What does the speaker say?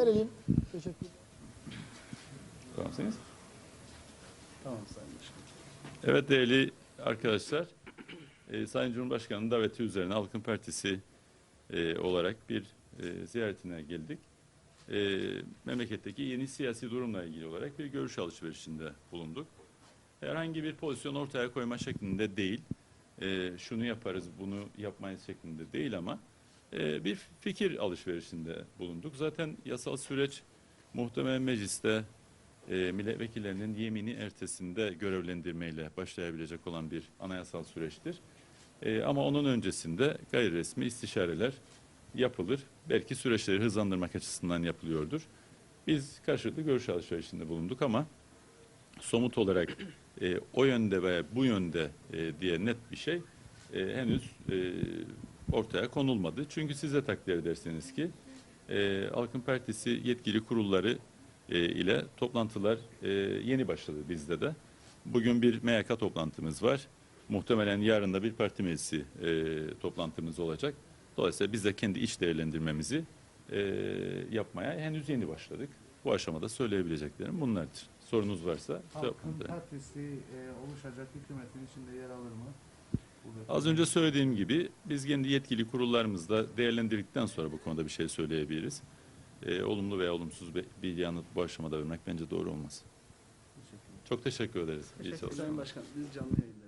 Verelim. Teşekkür Tamamsınız. Tamam Sayın Başkanım. Evet değerli arkadaşlar, e, Sayın Cumhurbaşkanı'nın daveti üzerine Halkın Partisi e, olarak bir e, ziyaretine geldik. E, memleketteki yeni siyasi durumla ilgili olarak bir görüş alışverişinde bulunduk. Herhangi bir pozisyon ortaya koyma şeklinde değil, e, şunu yaparız, bunu yapmayız şeklinde değil ama e, bir fikir alışverişinde bulunduk. Zaten yasal süreç muhtemelen mecliste e, milletvekillerinin yemini ertesinde görevlendirmeyle başlayabilecek olan bir anayasal süreçtir. E, ama onun öncesinde gayri resmi istişareler yapılır. Belki süreçleri hızlandırmak açısından yapılıyordur. Biz karşılıklı görüş alışverişinde bulunduk ama somut olarak e, o yönde veya bu yönde e, diye net bir şey henüz ortaya konulmadı. Çünkü siz de takdir edersiniz ki e, Halkın Partisi yetkili kurulları e, ile toplantılar e, yeni başladı bizde de. Bugün bir MYK toplantımız var. Muhtemelen yarın da bir parti meclisi e, toplantımız olacak. Dolayısıyla biz de kendi iç değerlendirmemizi e, yapmaya henüz yeni başladık. Bu aşamada söyleyebileceklerim bunlardır. Sorunuz varsa Halkın. Partisi e, oluşacak hükümetin içinde yer alır mı? Az önce söylediğim gibi biz kendi yetkili kurullarımızda değerlendirdikten sonra bu konuda bir şey söyleyebiliriz. E, olumlu veya olumsuz bir, bir yanıt bu aşamada vermek bence doğru olmaz. Teşekkür. Çok teşekkür ederiz. İyi Sayın çalışmalar. Başkan biz canlı yayın